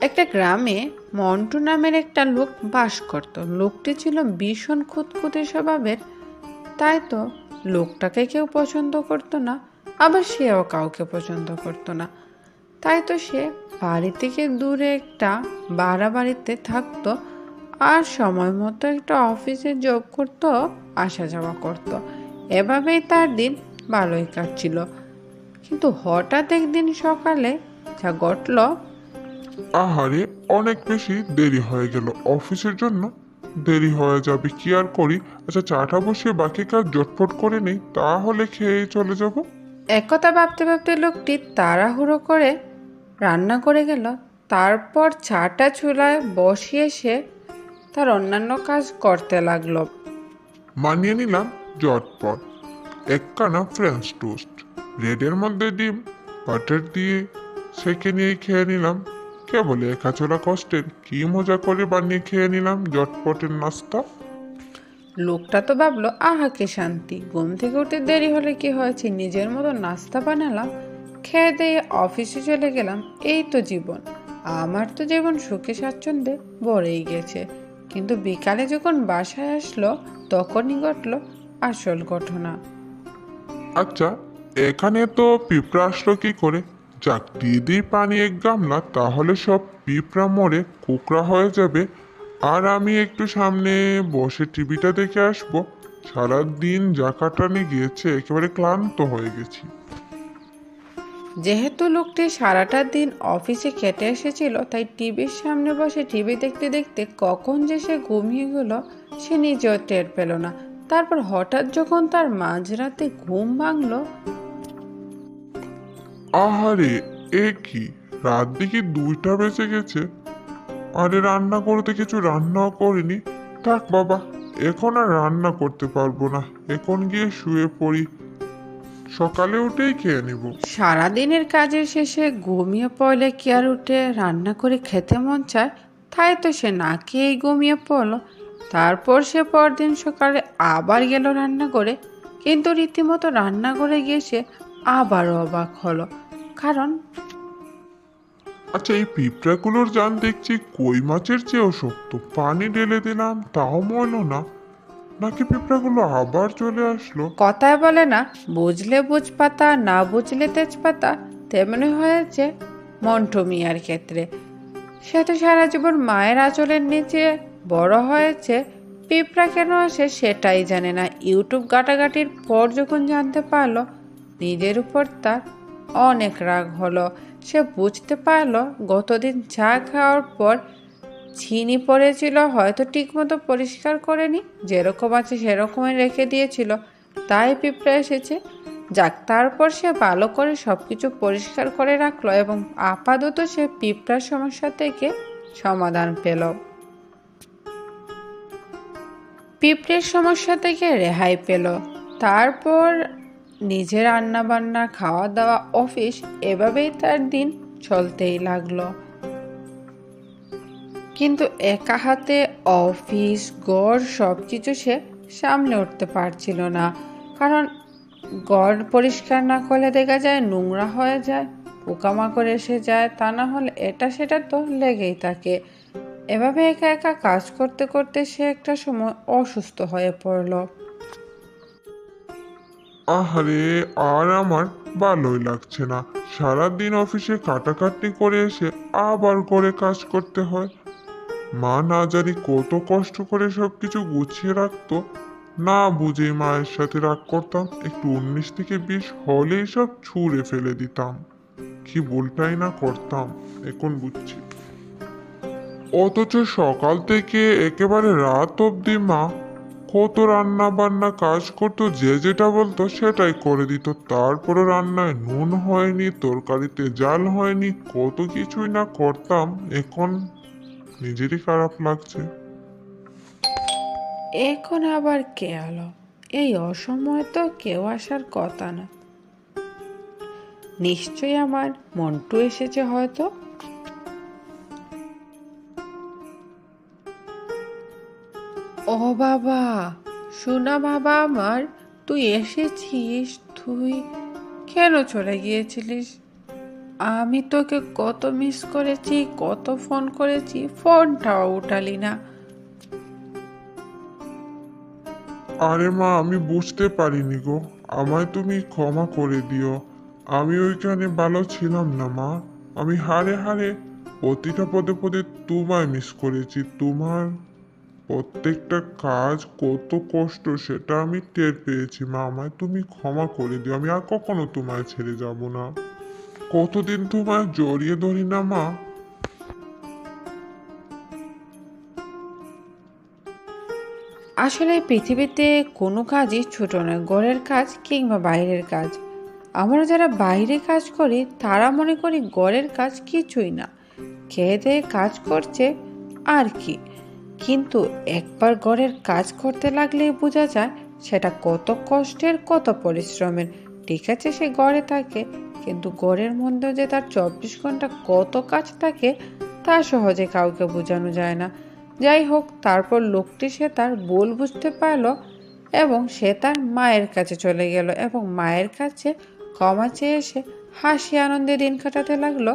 একটা গ্রামে মন্টু নামের একটা লোক বাস করত। লোকটি ছিল ভীষণ খুঁতখুঁতে স্বভাবের। তাই তো লোকটাকে কেউ পছন্দ করতো না, আবার সেও কাউকে পছন্দ করতো না। তাই তো সে বাড়ি থেকে দূরে একটা ভাড়া বাড়িতে থাকতো আর সময় মতো একটা অফিসে জব করতো আসা যাওয়া করতো। এভাবেই তার দিন ভালোই কাটছিল। কিন্তু হঠাৎ একদিন সকালে যা ঘটলো আহারে অনেক বেশি দেরি হয়ে গেল। অফিসের জন্য দেরি হয়ে যাবে কি আর করি? আচ্ছা চাটা বসিয়ে বাকি কাজ জটফট করে নেই তাহলে খেয়ে চলে যাব। একথা ভাবতে ভাবতে লোকটি তাড়াহুড়ো করে রান্না করে গেল। তারপর চাটা চুলায় বসিয়ে সে তার অন্যান্য কাজ করতে লাগল। মানিয়ে নিলাম জটপট। একখানা ফ্রেঞ্চ টোস্ট ব্রেডের মধ্যে ডিম বাটার দিয়ে সেকে নিয়ে খেয়ে নিলাম। কেবল একাচোলা কষ্টের কি মজা করে বানিয়ে খেয়ে নিলাম জটপটের নাস্তা? লোকটা তো ভাবলো আহা কে শান্তি। ঘুম থেকে উঠতে দেরি হলে কি হয়েছে? নিজের মতো নাস্তা বানালাম খেয়ে দিয়ে অফিসে চলে গেলাম। এই তো জীবন। আমার তো জীবন সুখে স্বাচ্ছন্দ্যে ভরেই গেছে। কিন্তু বিকালে যখন বাসায় আসলো তখনই ঘটলো আসল ঘটনা। আচ্ছা এখানে তো পিঁপড়া আসলো কি করে? যাক দিয়ে দিই পানি এক গামলা তাহলে সব পিঁপড়া মরে কুকড়া হয়ে যাবে। আর আমি একটু সামনে বসে টিভিটা দেখে আসব। সারাদিন যা কাটানে গিয়েছে, একেবারে ক্লান্ত হয়ে গেছি। যেহেতু লোকটি সারাটা দিন অফিসে খেটে এসেছিল, তাই টিভির সামনে বসে টিভি দেখতে দেখতে কখন যে সে ঘুমিয়ে গেল, সে নিজেও টের পেল না। তারপর হঠাৎ যখন তার মাঝরাতে ঘুম ভাঙলো আহারে, এ কি? রাত দিকে দুইটা বেজে গেছে। আরে, রান্না করতে কিছু রান্নাও করিনি। থাক বাবা, এখন আর রান্না করতে পারব না। এখন গিয়ে শুয়ে পড়ি। সকালে উঠেই খেয়ে নেব। সারাদিনের কাজের শেষে ঘুমিয়ে পড়লে কি আর উঠে রান্না করে খেতে মন চায়? তাই তো সে না খেয়েই ঘুমিয়ে পড়ল। তারপর সে পরদিন সকালে আবার গেল রান্না করে। কিন্তু রীতিমতো রান্না করে গিয়ে সে আবারও অবাক হলো। কারণ? আচ্ছা এই পিঁপড়াগুলোর জান দেখছি কই মাছের চেয়েও শক্ত। পানি ঢেলে দিলাম তাও মলো না। নাকি পিঁপড়াগুলো আবার চলে আসলো? কথায় বলে না বুঝলে বুঝপাতা না বুঝলে তেজপাতা তেমনি হয়েছে মন্টু মিয়ার ক্ষেত্রে। সে তো সারা জীবন মায়ের আঁচলের নিচে বড় হয়েছে। পিঁপড়া কেন আসে সেটাই জানে না। ইউটিউব ঘাটাঘাটির পর যখন জানতে পারল নিজের উপর তার অনেক রাগ হলো। সে বুঝতে পারল গতদিন চা খাওয়ার পর ছিনি পড়েছিল, হয়তো ঠিকমতো পরিষ্কার করেনি, যেরকম আছে সেরকমই রেখে দিয়েছিল। তাই পিঁপড়ে এসেছে। যাক, তারপর সে ভালো করে সব কিছু পরিষ্কার করে রাখল এবং আপাতত সে পিঁপড়ার সমস্যা থেকে সমাধান পেল। পিঁপড়ের সমস্যা থেকে রেহাই পেল। তারপর নিজের রান্না বান্না খাওয়া দাওয়া অফিস, এভাবেই তার দিন চলতেই লাগল। কিন্তু একা হাতে অফিস গড় সব কিছু সে সামলে উঠতে পারছিল না। কারণ গড় পরিষ্কার না করলে দেখা যায় নোংরা হয়ে যায়, পোকামাকড় এসে যায়, তা না হলে এটা সেটা তো লেগেই থাকে। এভাবে একা একা কাজ করতে করতে সে একটা সময় অসুস্থ হয়ে পড়ল। আহারে, আর আমার ভালোই লাগছে না। সারাদিন অফিসে কাটাকাটি করে এসে আবার করে কাজ করতে হয়। মা না জানি কত কষ্ট করে সব কিছু গুছিয়ে রাখতো। না বুঝে মায়ের সাথে রাগ করতাম, একটু উনিশ থেকে বিশ হলেই সব ছুঁড়ে ফেলে দিতাম। কি বলটাই না করতাম, এখন বুঝছি। অথচ সকাল থেকে একেবারে রাত অবধি মা কত রান্না বান্না কাজ করতো, যে যেটা বলতো সেটাই করে দিত। তারপরে রান্নায় নুন হয়নি, তরকারিতে জাল হয়নি, কত কিছুই না করতাম, এখন নিজেরই খারাপ লাগছে। এখন আবার কে আলো এই অসময়ে তো কেউ আসার কথা না। নিশ্চয়ই আমার মন্টু এসেছে হয়তো। ও বাবা শোনা বাবা আমার, তুই এসেছিস, তুই কেন চলে গিয়েছিলিস? আমি তোকে কত মিস করেছি, কত ফোন করেছি ফোনটাও উঠালি না। আরে মা, আমি বুঝতে পারিনি গো। আমায় তুমি ক্ষমা করে দিও। আমি ওইখানে ভালো ছিলাম না মা। আমি হারে হারে প্রতিটা পদে পদে তোমায় মিস করেছি, তোমার প্রত্যেকটা কাজ কত কষ্ট সেটা আমি টের পেয়েছি, মা। আমায় তুমি ক্ষমা করে দিও। আমি আর কখনো তোমায় ছেড়ে যাব না। কতদিন তোমায় জড়িয়ে ধরি না, মা? আসলে পৃথিবীতে কোনো কাজই ছোট নয়, ঘরের কাজ কিংবা বাইরের কাজ। আমরা যারা বাইরে কাজ করি, তারা মনে করি ঘরের কাজ কিছুই না। খেয়ে দেয়ে কাজ করছে আর কি। কিন্তু একবার ঘরের কাজ করতে লাগলেই বোঝা যায় সেটা কত কষ্টের, কত পরিশ্রমের। ঠিক আছে সে ঘরে থাকে, কিন্তু ঘরের মধ্যেও যে তার চব্বিশ ঘণ্টা কত কাজ থাকে, তা সহজে কাউকে বোঝানো যায় না। যাই হোক, তারপর লোকটি সে তার ভুল বুঝতে পারল এবং সে তার মায়ের কাছে চলে গেল এবং মায়ের কাছে ক্ষমা চেয়ে এসে হাসি আনন্দে দিন কাটাতে লাগল।